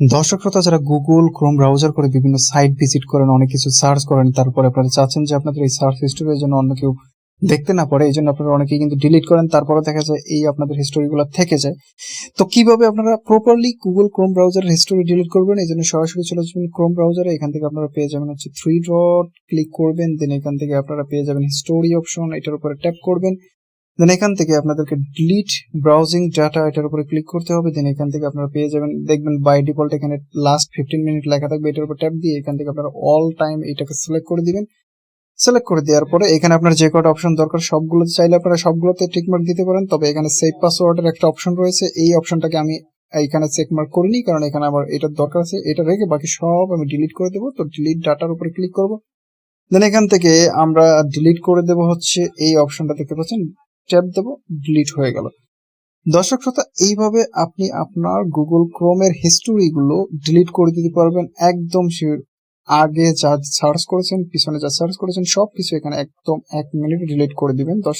দর্শক শ্রোতা যারা গুগল ক্রোম ব্রাউজার করে বিভিন্ন সাইট ভিজিট করেন, অনেক কিছু সার্চ করেন, তারপরে আপনারা চাচ্ছেন যে আপনাদের এই সার্চ হিস্টোরির জন্য অন্য কেউ দেখতে না পারে এই জন্য আপনারা অনেকেই কিন্তু ডিলিট করেন তারপরে দেখা যায় এই আপনাদের হিস্টোরিগুলো থেকে যায়। তো কীভাবে আপনারা প্রপারলি গুগল ক্রোম ব্রাউজারের হিস্টোরি ডিলিট করবেন? এই জন্য সরাসরি চলে যাবেন ক্রোম ব্রাউজারে এখান থেকে আপনারা পেয়ে যাবেন হচ্ছে থ্রি ডট ক্লিক করবেন দেন এখান থেকে আপনারা পেয়ে যাবেন হিস্টোরি অপশন এটার উপরে ট্যাপ করবেন। দেন এখান থেকে আপনাদেরকে ডিলিট ব্রাউজিং ডাটা এটার উপরে ক্লিক করতে হবে। দেন এখান থেকে আপনারা পেয়ে যাবেন, দেখবেন বাই ডিফল্ট এখানে লাস্ট ফিফটিন মিনিট লেখা থাকবে, এটার উপর ট্যাপ দিয়ে এখান থেকে আপনারা অল টাইম এটাকে সিলেক্ট করে দিবেন। সিলেক্ট করে দেওয়ার পরে এখানে আপনার যে কটা অপশন দরকার, সবগুলোতে চাইলে আপনারা সবগুলোতে টিকমার্ক দিতে পারেন। তবে এখানে সেভ পাসওয়ার্ডের একটা অপশন রয়েছে। এই অপশনটাকে আমি এখানে চেক মার্ক করিনি, কারণ এখানে আমার এটার দরকার আছে। এটা রেখে বাকি সব আমি ডিলিট করে দেবো। তো ডিলিট ডাটার উপরে ক্লিক করব। দেন এখান থেকে আমরা ডিলিট করে দেব হচ্ছে এই অপশনটা দেখতে পাচ্ছেন। ট্যাপ দেবো ডিলিট হয়ে গেল দর্শক শ্রোতা, এইভাবে আপনি আপনার গুগল ক্রোমের হিস্টোরিগুলো ডিলিট করে দিতে পারবেন একদম। আগে যা সার্চ করেছেন, পিছনে যা সার্চ করেছেন, সবকিছু এখানে একদম এক মিনিটে ডিলিট করে দিবেন দর্শক